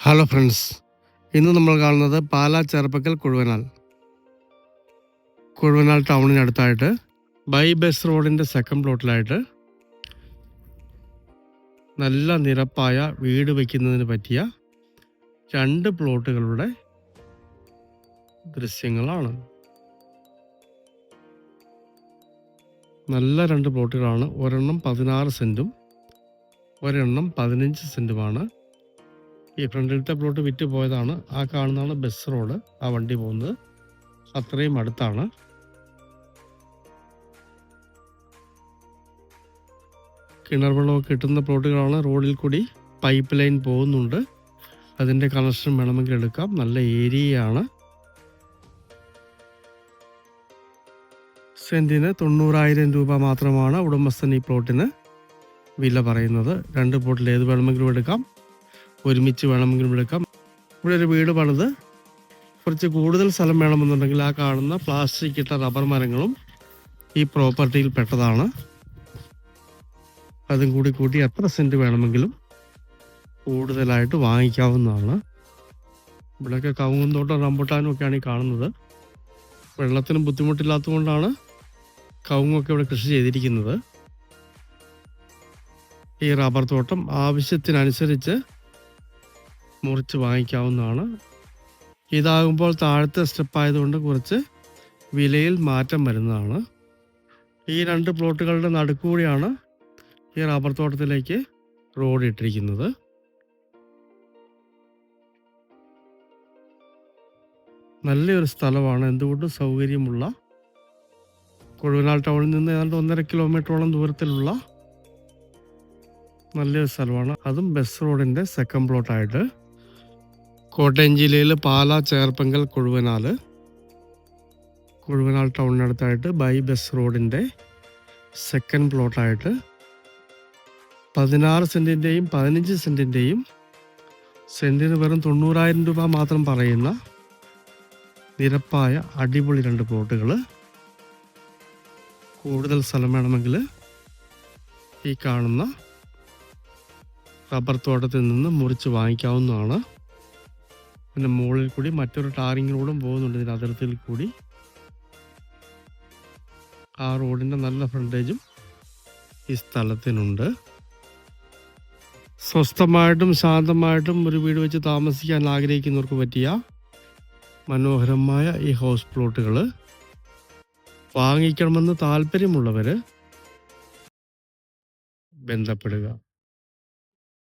Hello friends ഇന്ന് നമ്മൾ കാണുന്നത് പാലാ ചെറുപ്പക്കൽ കുഴുവനാൽ. കുഴുവനാൽ ടൗണിനടുത്തായിട്ട് ബൈ ബസ് റോഡിന്റെ സെക്കൻഡ് പ്ലോട്ടിലായിട്ട് നല്ല നിരപ്പായ വീട് വയ്ക്കുന്നതിന് പറ്റിയ രണ്ട് പ്ലോട്ടുകളുടെ ദൃശ്യങ്ങളാണ്. നല്ല രണ്ട് പ്ലോട്ടുകളാണ്. ഒരെണ്ണം പതിനാറ് സെന്റും ഒരെണ്ണം പതിനഞ്ച് സെന്റുമാണ് ഈ ഫ്രണ്ടിലത്തെ പ്ലോട്ട് വിറ്റ് പോയതാണ്. ആ കാണുന്നതാണ് ബസ് റോഡ് ആ വണ്ടി പോകുന്നത്. അത്രയും അടുത്താണ്. കിണർ വെള്ളമൊക്കെ കിട്ടുന്ന പ്ലോട്ടുകളാണ് റോഡിൽ കൂടി പൈപ്പ് ലൈൻ പോകുന്നുണ്ട്. അതിന്റെ കണക്ഷൻ വേണമെങ്കിൽ എടുക്കാം. നല്ല ഏരിയയാണ്. സെന്റിന് തൊണ്ണൂറായിരം രൂപ മാത്രമാണ് ഉടമസ്ഥൻ ഈ പ്ലോട്ടിന് വില പറയുന്നത്. രണ്ട് പ്ലോട്ടിൽ ഏത് വേണമെങ്കിലും എടുക്കാം. ഒരുമിച്ച് വേണമെങ്കിലും എടുക്കാം. ഇവിടെ ഒരു വീട് പണിത് കുറച്ച് കൂടുതൽ സ്ഥലം വേണമെന്നുണ്ടെങ്കിൽ ആ കാണുന്ന പ്ലാസ്റ്റിക് ഇട്ട റബ്ബർ മരങ്ങളും ഈ പ്രോപ്പർട്ടിയിൽ പെട്ടതാണ്. അതും കൂടി കൂട്ടി എത്ര സെന്റ് വേണമെങ്കിലും കൂടുതലായിട്ട് വാങ്ങിക്കാവുന്നതാണ്. ഇവിടെയൊക്കെ കവുങ്ങും തോട്ടം റംബുട്ടാനും ഒക്കെയാണ് ഈ കാണുന്നത്. വെള്ളത്തിന് ബുദ്ധിമുട്ടില്ലാത്തതുകൊണ്ടാണ് കവുങ്ങൊക്കെ ഇവിടെ കൃഷി ചെയ്തിരിക്കുന്നത്. ഈ റബ്ബർ തോട്ടം ആവശ്യത്തിനനുസരിച്ച് മുറിച്ച് വാങ്ങിക്കാവുന്നതാണ്. ഇതാകുമ്പോൾ താഴത്തെ സ്റ്റെപ്പ് ആയതുകൊണ്ട് കുറച്ച് വിലയിൽ മാറ്റം വരുന്നതാണ്. ഈ രണ്ട് പ്ലോട്ടുകളുടെ നടുക്കൂടിയാണ് ഈ റബ്ബർ തോട്ടത്തിലേക്ക് റോഡ് ഇട്ടിരിക്കുന്നത്. നല്ലൊരു സ്ഥലമാണ്. എന്തുകൊണ്ടും സൗകര്യമുള്ള കൊഴുവനാൽ ടൗണിൽ നിന്ന് ഏതാണ്ട് ഒന്നര കിലോമീറ്ററോളം ദൂരത്തിലുള്ള നല്ലൊരു സ്ഥലമാണ്. അതും ബസ് റോഡിന്റെ സെക്കൻഡ് പ്ലോട്ടായിട്ട് കോട്ടയം ജില്ലയിൽ പാല ചേർപ്പങ്കൽ കൊഴുവനാൽ. കൊഴുവനാൽ ടൗണിനടുത്തായിട്ട് ബൈ ബസ് റോഡിന്റെ സെക്കൻഡ് പ്ലോട്ടായിട്ട് പതിനാറ് സെന്റിന്റെയും പതിനഞ്ച് സെന്റിന്റെയും സെന്റിന് വെറും തൊണ്ണൂറായിരം രൂപ മാത്രം പറയുന്ന നിരപ്പായ അടിപൊളി രണ്ട് പ്ലോട്ടുകൾ കൂടുതൽ സ്ഥലം വേണമെങ്കിൽ ഈ കാണുന്ന റബ്ബർ തോട്ടത്തിൽ നിന്ന് മുറിച്ച് വാങ്ങിക്കാവുന്നതാണ്. പിന്നെ മുകളിൽ കൂടി മറ്റൊരു ടാറിങ്ങിലൂടെ പോകുന്നുണ്ട് ഇതിന്റെ അതിർത്തിയിൽ കൂടി. ആ റോഡിന്റെ നല്ല ഫ്രണ്ടേജും ഈ സ്ഥലത്തിനുണ്ട്. സ്വസ്ഥമായിട്ടും ശാന്തമായിട്ടും ഒരു വീട് വെച്ച് താമസിക്കാൻ ആഗ്രഹിക്കുന്നവർക്ക് പറ്റിയ മനോഹരമായ ഈ ഹൗസ് പ്ലോട്ടുകൾ. വാങ്ങിക്കണമെന്ന് താല്പര്യമുള്ളവർ ബന്ധപ്പെടുക.